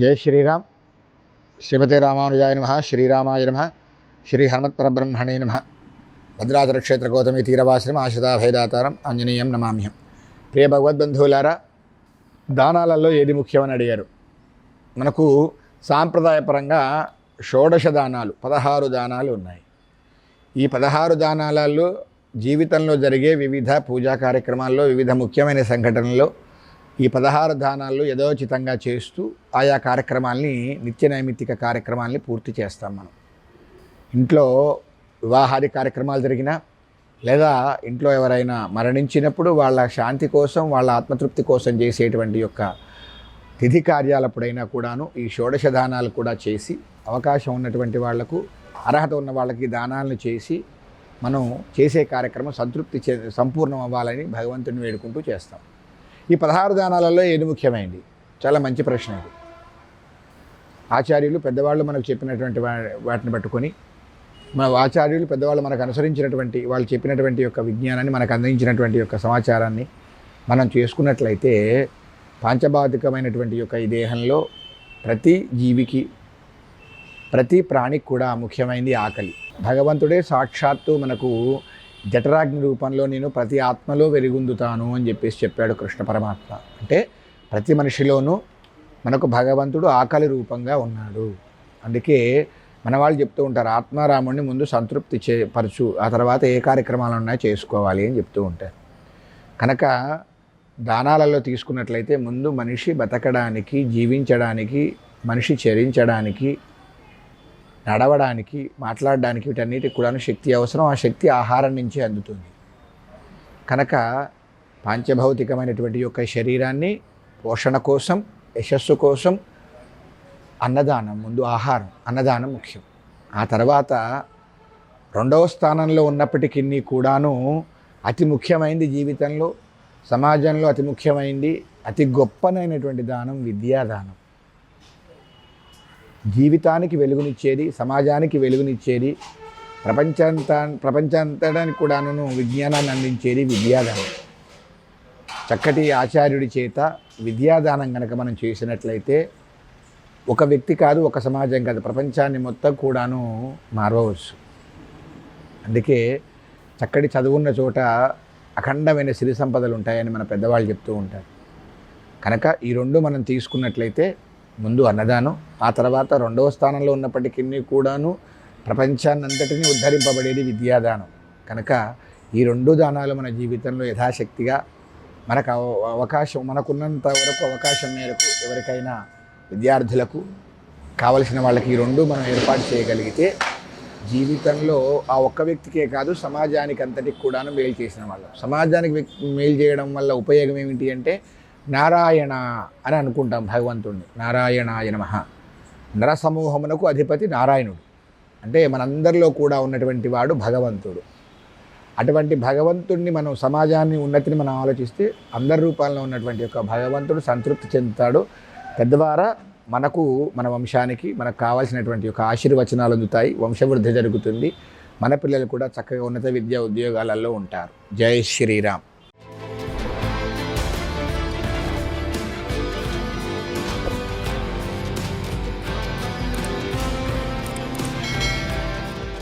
జై శ్రీరామ్. శ్రీమతి రామానుజాయ నమ శ్రీరామాయ నమ శ్రీ హనుమత్పరబ్రహ్మణే నమ. భద్రాచలక్షేత్ర గౌతమి తీరవాశ్రమ ఆశితాభయదాతారం ఆంజనేయం నమామ్యం ప్రియ భగవద్బంధువులారా దానాలలో ఏది ముఖ్యమని అడిగారు? మనకు సాంప్రదాయపరంగా షోడశ దానాలు పదహారు దానాలు ఉన్నాయి. ఈ పదహారు దానాలలో జీవితంలో జరిగే వివిధ పూజా కార్యక్రమాల్లో వివిధ ముఖ్యమైన సంఘటనలు ఈ పదహారు దానాల్లో యథోచితంగా చేస్తూ ఆయా కార్యక్రమాల్ని నిత్య నైమిత్తిక కార్యక్రమాల్ని పూర్తి చేస్తాం మనం. ఇంట్లో వివాహాది కార్యక్రమాలు జరిగినా లేదా ఇంట్లో ఎవరైనా మరణించినప్పుడు వాళ్ళ శాంతి కోసం వాళ్ళ ఆత్మతృప్తి కోసం చేసేటువంటి యొక్క తిథి కార్యాలప్పుడైనా కూడాను ఈ షోడశ దానాలు కూడా చేసి అవకాశం ఉన్నటువంటి వాళ్ళకు అర్హత ఉన్న వాళ్ళకి దానాలను చేసి మనం చేసే కార్యక్రమం సంతృప్తి చే సంపూర్ణం అవ్వాలని భగవంతుని వేడుకుంటూ చేస్తాం. ఈ పదహారు దానాలలో ఏది ముఖ్యమైనది చాలా మంచి ప్రశ్న ఇది. ఆచార్యులు పెద్దవాళ్ళు మనకు చెప్పినటువంటి వాటిని పట్టుకొని మన ఆచార్యులు పెద్దవాళ్ళు మనకు అనుసరించినటువంటి వాళ్ళు చెప్పినటువంటి యొక్క విజ్ఞానాన్ని మనకు అందించినటువంటి యొక్క సమాచారాన్ని మనం చేసుకున్నట్లయితే పాంచభౌతికమైనటువంటి యొక్క ఈ దేహంలో ప్రతి జీవికి ప్రతి ప్రాణికి కూడా ముఖ్యమైనది ఆకలి. భగవంతుడే సాక్షాత్తు మనకు జఠరాగ్ని రూపంలో నేను ప్రతి ఆత్మలో వెలుగుందుతాను అని చెప్పేసి చెప్పాడు కృష్ణ పరమాత్మ. అంటే ప్రతి మనిషిలోనూ మనకు భగవంతుడు ఆకలి రూపంగా ఉన్నాడు. అందుకే మన వాళ్ళు చెప్తూ ఉంటారు ఆత్మారాముడిని ముందు సంతృప్తి చే పరచు ఆ తర్వాత ఏ కార్యక్రమాలు ఉన్నాయో చేసుకోవాలి అని చెప్తూ ఉంటారు. కనుక దానాలలో తీసుకున్నట్లయితే ముందు మనిషి బతకడానికి జీవించడానికి మనిషి చరించడానికి నడవడానికి మాట్లాడడానికి వీటన్నిటికి కూడా శక్తి అవసరం. ఆ శక్తి ఆహారం నుంచి అందుతుంది. కనుక పాంచభౌతికమైనటువంటి యొక్క శరీరాన్ని పోషణ కోసం యశస్సు కోసం అన్నదానం ముందు ఆహారం అన్నదానం ముఖ్యం. ఆ తర్వాత రెండవ స్థానంలో ఉన్నప్పటికీ కూడాను అతి ముఖ్యమైనది జీవితంలో సమాజంలో అతి ముఖ్యమైనది అతి గొప్పనైనటువంటి దానం విద్యాదానం. జీవితానికి వెలుగునిచ్చేది సమాజానికి వెలుగునిచ్చేది ప్రపంచాంతా ప్రపంచాంతడానికి కూడాను విజ్ఞానాన్ని అందించేది విద్యాదానం. చక్కటి ఆచార్యుడి చేత విద్యాదానం కనుక మనం చేసినట్లయితే ఒక వ్యక్తి కాదు ఒక సమాజం కాదు ప్రపంచాన్ని మొత్తం కూడాను మారవచ్చు. అందుకే చక్కటి చదువున్న చోట అఖండమైన సిరి సంపదలు ఉంటాయని మన పెద్దవాళ్ళు చెప్తూ ఉంటారు. కనుక ఈ రెండు మనం తీసుకున్నట్లయితే ముందు అన్నదానం ఆ తర్వాత రెండవ స్థానంలో ఉన్నప్పటికీ కూడాను ప్రపంచాన్నంతటినీ ఉద్ధరింపబడేది విద్యాదానం. కనుక ఈ రెండు దానాలు మన జీవితంలో యథాశక్తిగా మనకు అవకాశం మనకున్నంత వరకు అవకాశం మేరకు ఎవరికైనా విద్యార్థులకు కావలసిన వాళ్ళకి ఈ రెండు మనం ఏర్పాటు చేయగలిగితే జీవితంలో ఆ ఒక్క వ్యక్తికే కాదు సమాజానికి అంతటికి కూడాను మేలు చేసిన వాళ్ళం. సమాజానికి మేలు చేయడం వల్ల ఉపయోగం ఏమిటి అంటే నారాయణ అని అనుకుంటాం భగవంతుణ్ణి. నారాయణాయ నమ. నరసమూహమునకు అధిపతి నారాయణుడు. అంటే మనందరిలో కూడా ఉన్నటువంటి వాడు భగవంతుడు. అటువంటి భగవంతుడిని మనం సమాజాన్ని ఉన్నతిని మనం ఆలోచిస్తే అందరి రూపాల్లో ఉన్నటువంటి యొక్క భగవంతుడు సంతృప్తి చెందుతాడు. తద్వారా మనకు మన వంశానికి మనకు కావాల్సినటువంటి యొక్క ఆశీర్వచనాలు అందుతాయి. వంశవృద్ధి జరుగుతుంది. మన పిల్లలు కూడా చక్కగా ఉన్నత విద్యా ఉద్యోగాలలో ఉంటారు. జై శ్రీరామ్.